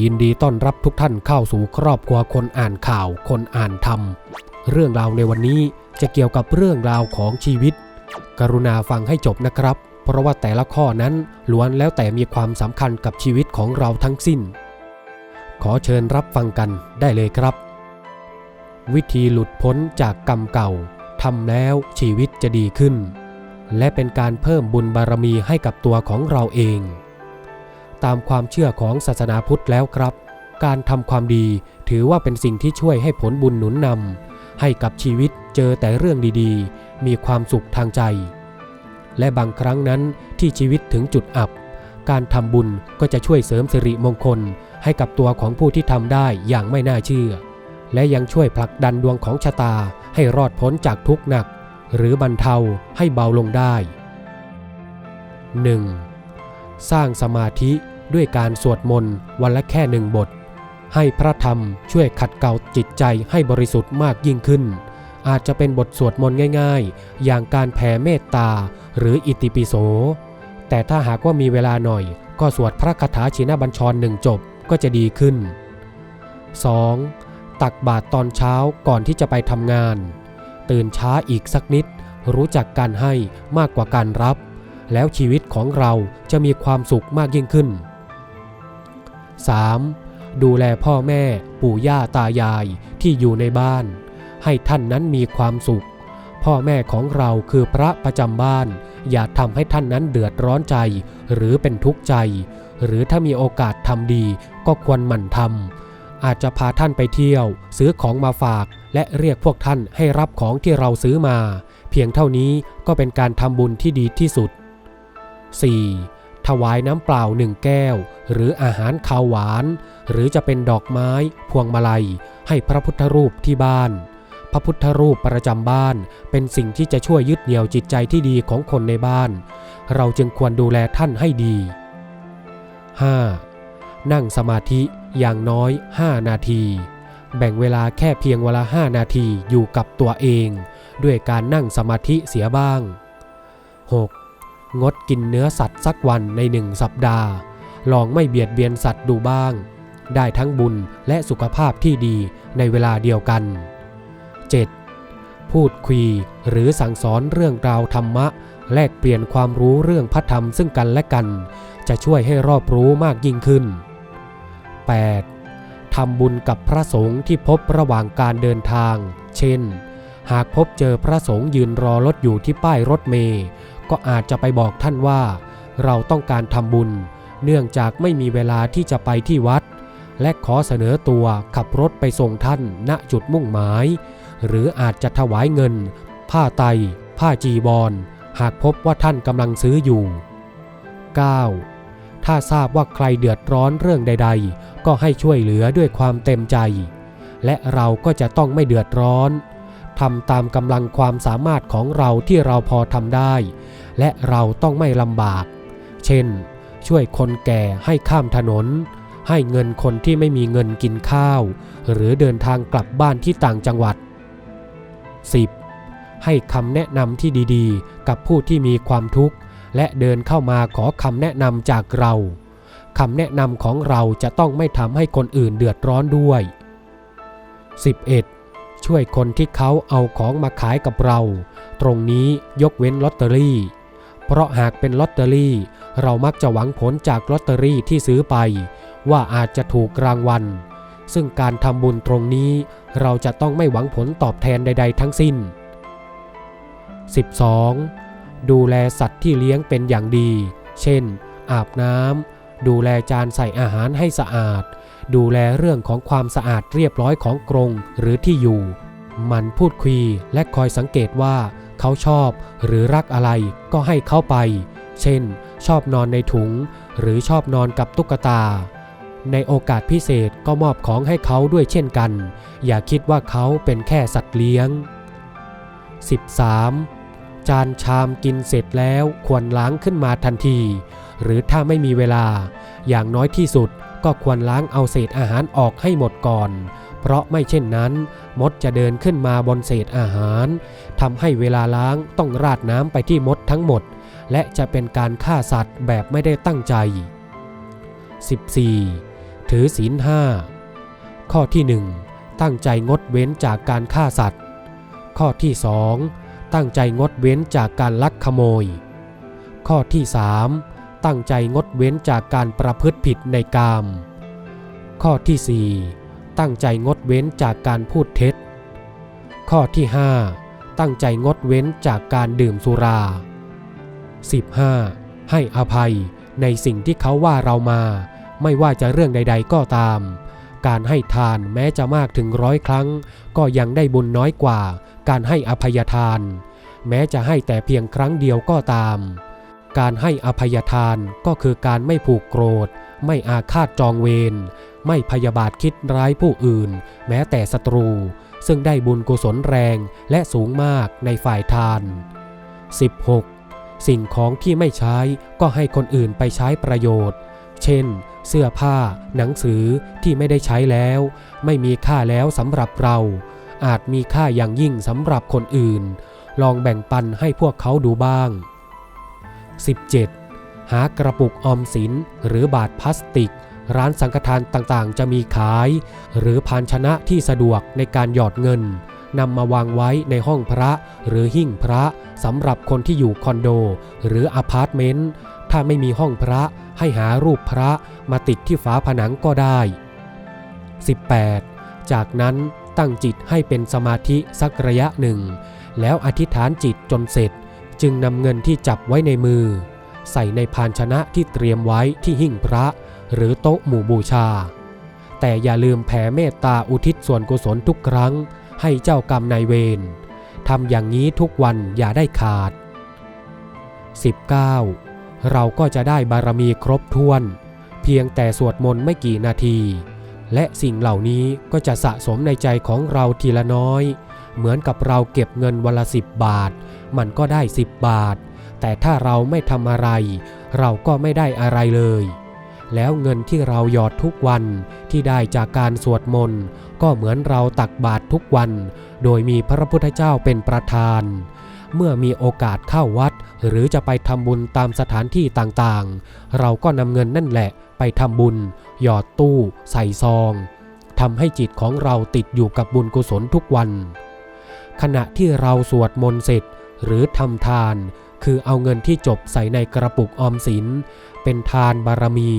ยินดีต้อนรับทุกท่านเข้าสู่ครอบครัวคนอ่านข่าว คนอ่านธรรม เรื่องราวในวันนี้จะเกี่ยวกับเรื่องราวของชีวิต กรุณาฟังให้จบนะครับ เพราะว่าแต่ละข้อนั้นล้วนแล้วแต่มีความสำคัญกับชีวิตของเราทั้งสิ้น ขอเชิญรับฟังกันได้เลยครับ วิธีหลุดพ้นจากกรรมเก่าทำแล้วชีวิตจะดีขึ้น และเป็นการเพิ่มบุญบารมีให้กับตัวของเราเอง ตามความเชื่อของศาสนาพุทธแล้วครับ การทำความดีถือว่าเป็นสิ่งที่ช่วยให้ผลบุญหนุนนำให้กับชีวิตเจอแต่เรื่องดีๆ มีความสุขทางใจ และบางครั้งนั้นที่ชีวิตถึงจุดอับ การทำบุญก็จะช่วยเสริมสิริมงคล ให้กับตัวของผู้ที่ทำได้อย่างไม่น่าเชื่อ และยังช่วยผลักดันดวงของชะตาให้รอดพ้นจากทุกข์หนัก หรือบรรเทาให้เบาลงได้ 1. สร้างสมาธิ ด้วยการสวดมนต์วันละแค่หนึ่งบท ให้พระธรรมช่วยขัดเกลาจิตใจให้บริสุทธิ์มากยิ่งขึ้น อาจจะเป็นบทสวดมนต์ง่าย ๆ อย่างการแผ่เมตตาหรืออิติปิโส แต่ถ้าหากว่ามีเวลาหน่อยก็สวดพระคาถาชินบัญชรหนึ่งจบก็จะดีขึ้น 2. ตักบาตรตอนเช้าก่อนที่จะไปทำงาน ตื่นช้าอีกสักนิด รู้จักการให้มากกว่าการรับ แล้วชีวิตของเราจะมีความสุขมากยิ่งขึ้น 3. ดูแลพ่อแม่ปู่ย่าตายายที่อยู่ในบ้าน ให้ท่านนั้นมีความสุข พ่อแม่ของเราคือพระประจำบ้าน อย่าทำให้ท่านนั้นเดือดร้อนใจ หรือเป็นทุกข์ใจ หรือถ้ามีโอกาสทำดีก็ควรหมั่นทำอาจจะพาท่านไปเที่ยว ซื้อของมาฝากและเรียกพวกท่านให้รับของที่เราซื้อมา เพียงเท่านี้ก็เป็นการทำบุญที่ดีที่สุด 4. ถวายน้ำเปล่าหนึ่งแก้ว หรืออาหารข้าวหวาน หรือจะเป็นดอกไม้พวงมาลัย ให้พระพุทธรูปที่บ้าน พระพุทธรูปประจำบ้าน เป็นสิ่งที่จะช่วยยึดเหนี่ยวจิตใจที่ดีของคนในบ้าน เราจึงควรดูแลท่านให้ดี 5. นั่งสมาธิอย่างน้อย 5 นาที แบ่งเวลาแค่เพียงเวลา 5 นาทีอยู่กับตัวเอง ด้วยการนั่งสมาธิเสียบ้าง 6. งดกินเนื้อสัตว์สักวันในหนึ่งสัปดาห์ ลองไม่เบียดเบียนสัตว์ดูบ้าง ได้ทั้งบุญและสุขภาพที่ดีในเวลาเดียวกัน 7. พูดคุยหรือสั่งสอนเรื่องราวธรรมะ แลกเปลี่ยนความรู้เรื่องพระธรรมซึ่งกันและกัน จะช่วยให้รอบรู้มากยิ่งขึ้น 8. ทำบุญกับพระสงฆ์ที่พบระหว่างการเดินทาง เช่น หากพบเจอพระสงฆ์ยืนรอรถอยู่ที่ป้ายรถเมล์ ก็อาจจะไปบอกท่านว่า เราต้องการทำบุญ เนื่องจากไม่มีเวลาที่จะไปที่วัด และขอเสนอตัวขับรถไปส่งท่านณจุดมุ่งหมาย หรืออาจจะถวายเงิน ผ้าไต ผ้าจีบอลหากพบว่าท่านกำลังซื้ออยู่ 9. ถ้าทราบว่าใครเดือดร้อนเรื่องใด ๆ ก็ให้ช่วยเหลือด้วยความเต็มใจ และเราก็จะต้องไม่เดือดร้อน ทำตามกำลังความสามารถของเราที่เราพอทำได้ และเราต้องไม่ลำบาก เช่น ช่วยคนแก่ให้ข้ามถนน ให้เงินคนที่ไม่มีเงินกินข้าว หรือเดินทางกลับบ้านที่ต่างจังหวัด 10. ให้คำแนะนำที่ดีๆ กับผู้ที่มีความทุกข์ และเดินเข้ามาขอคำแนะนำจากเราคำแนะนำของเราจะต้องไม่ทำให้คนอื่นเดือดร้อนด้วย 11. ช่วยคนที่เขาเอาของมาขายกับเรา ตรงนี้ยกเว้นลอตเตอรี่ เพราะหากเป็นลอตเตอรี่ เรามักจะหวังผลจากลอตเตอรี่ที่ซื้อไป ว่าอาจจะถูกรางวัล ซึ่งการทำบุญตรงนี้ เราจะต้องไม่หวังผลตอบแทนใด ๆ ทั้งสิ้น 12. ดูแลสัตว์ที่เลี้ยงเป็นอย่างดี เช่น อาบน้ำดูแลจานใส่อาหารให้สะอาด ดูแลเรื่องของความสะอาดเรียบร้อยของกรงหรือที่อยู่ มันพูดคุยและคอยสังเกตว่าเขาชอบหรือรักอะไรก็ให้เขาไป เช่น ชอบนอนในถุง หรือชอบนอนกับตุ๊กตา ในโอกาสพิเศษก็มอบของให้เขาด้วยเช่นกัน อย่าคิดว่าเขาเป็นแค่สัตว์เลี้ยง 13. จานชามกินเสร็จแล้วควรล้างขึ้นมาทันที หรือถ้าไม่มีเวลา อย่างน้อยที่สุด ก็ควรล้างเอาเศษอาหารออกให้หมดก่อน เพราะไม่เช่นนั้น มดจะเดินขึ้นมาบนเศษอาหารทำให้เวลาล้างต้องราดน้ำไปที่มดทั้งหมด และจะเป็นการฆ่าสัตว์แบบไม่ได้ตั้งใจ 14. ถือศีลห้าข้อที่หนึ่งตั้งใจงดเว้นจากการฆ่าสัตว์ ข้อที่สองตั้งใจงดเว้นจากการลักขโมย ข้อที่สาม ตั้งใจงดเว้นจากการประพฤติผิดในกาม ข้อที่สี่ตั้งใจงดเว้นจากการพูดเท็จ ข้อที่ห้าตั้งใจงดเว้นจากการดื่มสุรา 15. ให้อภัยในสิ่งที่เขาว่าเรามา ไม่ว่าจะเรื่องใด ๆก็ตาม การให้ทานแม้จะมากถึงร้อยครั้ง ก็ยังได้บุญน้อยกว่า การให้อภัยทาน แม้จะให้แต่เพียงครั้งเดียวก็ตาม การให้อภัยทานก็คือการไม่ผูกโกรธ ไม่อาฆาตจองเวร ไม่พยาบาทคิดร้ายผู้อื่น แม้แต่ศัตรู ซึ่งได้บุญกุศลแรงและสูงมากในฝ่ายทาน 16. สิ่งของที่ไม่ใช้ก็ให้คนอื่นไปใช้ประโยชน์ เช่น เสื้อผ้า หนังสือที่ไม่ได้ใช้แล้ว ไม่มีค่าแล้วสำหรับเรา อาจมีค่าอย่างยิ่งสำหรับคนอื่น ลองแบ่งปันให้พวกเขาดูบ้าง 17. หากระปุกออมสินหรือบาทพลาสติก ร้านสังฆทานต่างๆ จะมีขาย หรือภาชนะที่สะดวกในการหยอดเงินนำมาวางไว้ในห้องพระหรือหิ้งพระสำหรับคนที่อยู่คอนโด หรืออพาร์ตเมนต์ถ้าไม่มีห้องพระให้หารูปพระมาติดที่ฝาผนังก็ได้ 18. จากนั้นตั้งจิตให้เป็นสมาธิสักระยะหนึ่ง แล้วอธิษฐานจิตจนเสร็จ จึงนำเงินที่จับไว้ในมือ ใส่ในภาชนะที่เตรียมไว้ที่หิ้งพระ หรือโต๊ะหมู่บูชา แต่อย่าลืมแผ่เมตตาอุทิศส่วนกุศลทุกครั้ง ให้เจ้ากรรมนายเวรทำอย่างนี้ทุกวันอย่าได้ขาด 19. เราก็จะได้บารมีครบถ้วน เพียงแต่สวดมนต์ไม่กี่นาที และสิ่งเหล่านี้ก็จะสะสมในใจของเราทีละน้อย เหมือนกับเราเก็บเงินวันละสิบบาท มันก็ได้สิบบาท แต่ถ้าเราไม่ทำอะไร เราก็ไม่ได้อะไรเลย แล้วเงินที่เราหยอดทุกวันที่ได้จากการสวดมนต์ก็เหมือนเราตักบาตรทุกวัน โดยมีพระพุทธเจ้าเป็นประธาน เมื่อมีโอกาสเข้าวัด หรือจะไปทำบุญตามสถานที่ต่างๆ เราก็นำเงินนั่นแหละ ไปทำบุญ หยอดตู้ ใส่ซองทำให้จิตของเราติดอยู่กับบุญกุศลทุกวัน ขณะที่เราสวดมนต์เสร็จหรือทำทาน คือเอาเงินที่จบใส่ในกระปุกออมสิน เป็นทานบารมี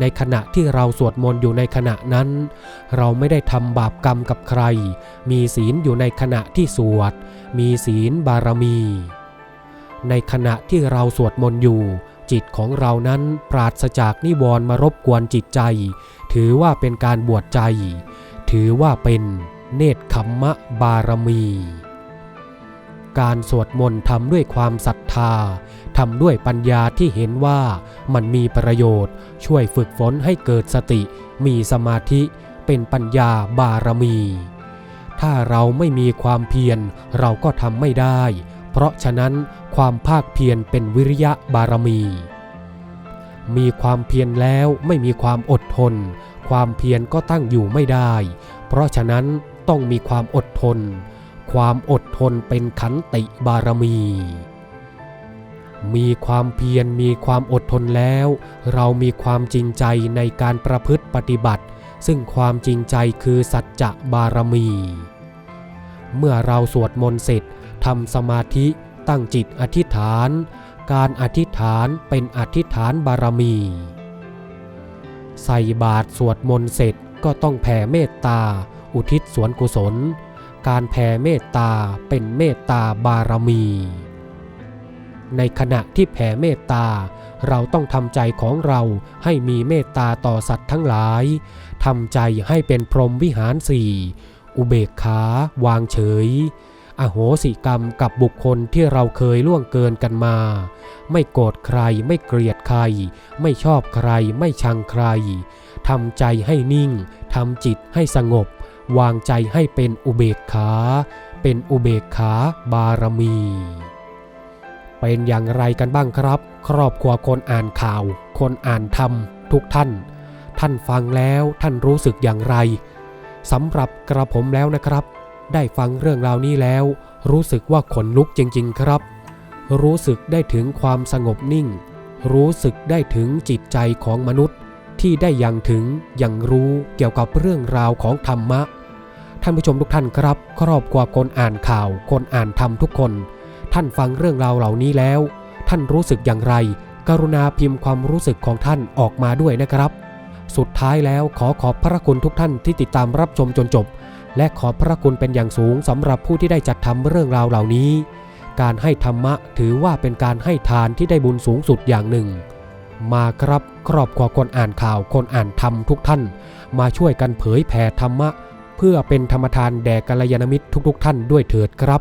ในขณะที่เราสวดมนต์อยู่ในขณะนั้น เราไม่ได้ทำบาปกรรมกับใคร มีศีลอยู่ในขณะที่สวด มีศีลบารมี ในขณะที่เราสวดมนต์อยู่ จิตของเรานั้นปราศจากนิวรณ์มารบกวนจิตใจ ถือว่าเป็นการบวชใจ ถือว่าเป็น เนตรขมมะบารมี การสวดมนต์ทำด้วยความศรัทธาทำด้วยปัญญาที่เห็นว่ามันมีประโยชน์ ช่วยฝึกฝนให้เกิดสติ มีสมาธิเป็นปัญญาบารมี ถ้าเราไม่มีความเพียรเราก็ทำไม่ได้ เพราะฉะนั้นความภาคเพียรเป็นวิริยะบารมี มีความเพียรแล้วไม่มีความอดทน ความเพียรก็ตั้งอยู่ไม่ได้ เพราะฉะนั้น ต้องมีความอดทน ความอดทนเป็นขันติบารมี มีความเพียรมีความอดทนแล้ว เรามีความจริงใจในการประพฤติปฏิบัติ ซึ่งความจริงใจคือสัจจะบารมี เมื่อเราสวดมนต์เสร็จทำสมาธิตั้งจิตอธิษฐาน การอธิษฐานเป็นอธิษฐานบารมี ใส่บาตรสวดมนต์เสร็จ ก็ต้องแผ่เมตตา อุทิศสวนกุศล การแผ่เมตตาเป็นเมตตาบารมี ในขณะที่แผ่เมตตา เราต้องทำใจของเราให้มีเมตตาต่อสัตว์ทั้งหลายทำใจให้เป็นพรหมวิหารสี่อุเบกขาวางเฉย อโหสิกรรมกับบุคคลที่เราเคยล่วงเกินกันมา ไม่โกรธใครไม่เกลียดใคร ไม่ชอบใครไม่ชังใคร ทำใจให้นิ่งทำจิตให้สงบ วางใจให้เป็นอุเบกขา เป็นอุเบกขาบารมี เป็นอย่างไรกันบ้างครับ ครอบครัวคนอ่านข่าว คนอ่านธรรม ทุกท่าน ท่านฟังแล้วท่านรู้สึกอย่างไรสำหรับกระผมแล้วนะครับ ได้ฟังเรื่องราวนี้แล้ว รู้สึกว่าขนลุกจริง ๆ ครับ รู้สึกได้ถึงความสงบนิ่ง รู้สึกได้ถึงจิตใจของมนุษย์ ที่ได้ยังถึงยังรู้เกี่ยวกับเรื่องราวของธรรมะ ท่านผู้ชมทุกท่านครับ ครอบครัวคนอ่านข่าว คนอ่านธรรมทุกคน ท่านฟังเรื่องราวเหล่านี้แล้ว ท่านรู้สึกอย่างไร กรุณาพิมพ์ความรู้สึกของท่านออกมาด้วยนะครับ สุดท้ายแล้วขอขอบพระคุณทุกท่านที่ติดตามรับชมจนจบ และขอบพระคุณเป็นอย่างสูงสำหรับผู้ที่ได้จัดทำเรื่องราวเหล่านี้ การให้ธรรมะถือว่าเป็นการให้ทานที่ได้บุญสูงสุดอย่างหนึ่ง มาครับครอบครัวคนอ่านข่าวคนอ่านธรรมทุกท่าน มาช่วยกันเผยแผ่ธรรมะ เพื่อเป็นธรรมทานแด่กัลยาณมิตรทุกๆ ท่านด้วยเถิดครับ